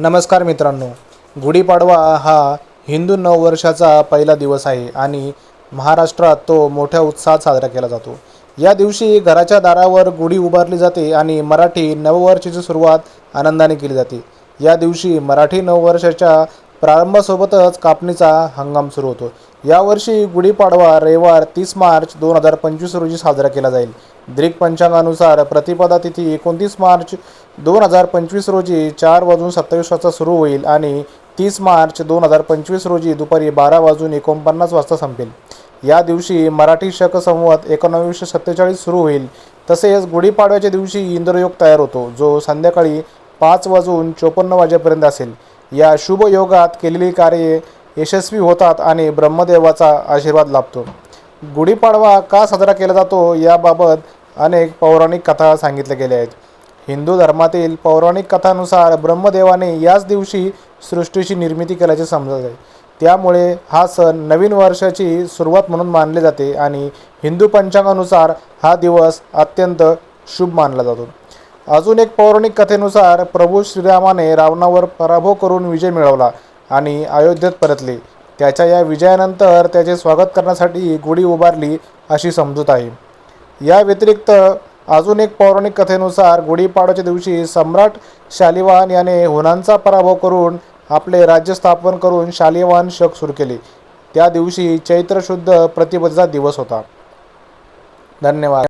नमस्कार मित्रांनो गुढीपाडवा हा हिंदू नववर्षाचा पहिला दिवस आहे आणि महाराष्ट्रात तो मोठ्या उत्साहात साजरा केला जातो. या दिवशी घराच्या दारावर गुढी उभारली जाते आणि मराठी नववर्षाची सुरुवात आनंदाने केली जाते. या दिवशी मराठी नववर्षाच्या प्रारंभासोबतच कापणीचा हंगाम सुरू होतो. यावर्षी गुढीपाडवा रविवार तीस मार्च दोन हजार पंचवीस रोजी साजरा केला जाईल. ग्रीक पंचांगानुसार प्रतिपदा तिथी एकोणतीस मार्च दोन हजार पंचवीस रोजी चार वाजून सत्तावीस वाजता सुरू होईल आणि तीस मार्च दोन हजार पंचवीस रोजी दुपारी बारा वाजून एकोणपन्नास वाजता संपेल. या दिवशी मराठी शक संवत एकोणावीसशे सत्तेचाळीस सुरू होईल. तसेच गुढीपाडव्याच्या दिवशी इंद्रयोग तयार होतो जो संध्याकाळी पाच वाजून चोपन्न वाजेपर्यंत असेल. या शुभ योगात केलेली कार्ये यशस्वी होतात आणि ब्रह्मदेवाचा आशीर्वाद लाभतो. गुढीपाडवा का साजरा केला जातो याबाबत अनेक पौराणिक कथा सांगितल्या गेल्या आहेत. हिंदू धर्मातील पौराणिक कथानुसार ब्रह्मदेवाने याच दिवशी सृष्टीची निर्मिती केल्याचे समजत आहे त्यामुळे हा सण नवीन वर्षाची सुरुवात म्हणून मानले जाते आणि हिंदू पंचांगानुसार हा दिवस अत्यंत शुभ मानला जातो. अजून एक पौराणिक कथेनुसार प्रभू श्रीरामाने रावणावर पराभव करून विजय मिळवला आणि अयोध्येत परतले. त्याच्या या विजयानंतर त्याचे स्वागत करण्यासाठी गुढी उभारली अशी समजूत आहे. या व्यतिरिक्त अजून एक पौराणिक कथेनुसार गुढीपाडव्याच्या दिवशी सम्राट शालिवाहन याने हुनांचा पराभव करून आपले राज्य स्थापन करून शालिवाहन शक सुरू केले. त्या दिवशी चैत्र शुद्ध दिवस होता. धन्यवाद.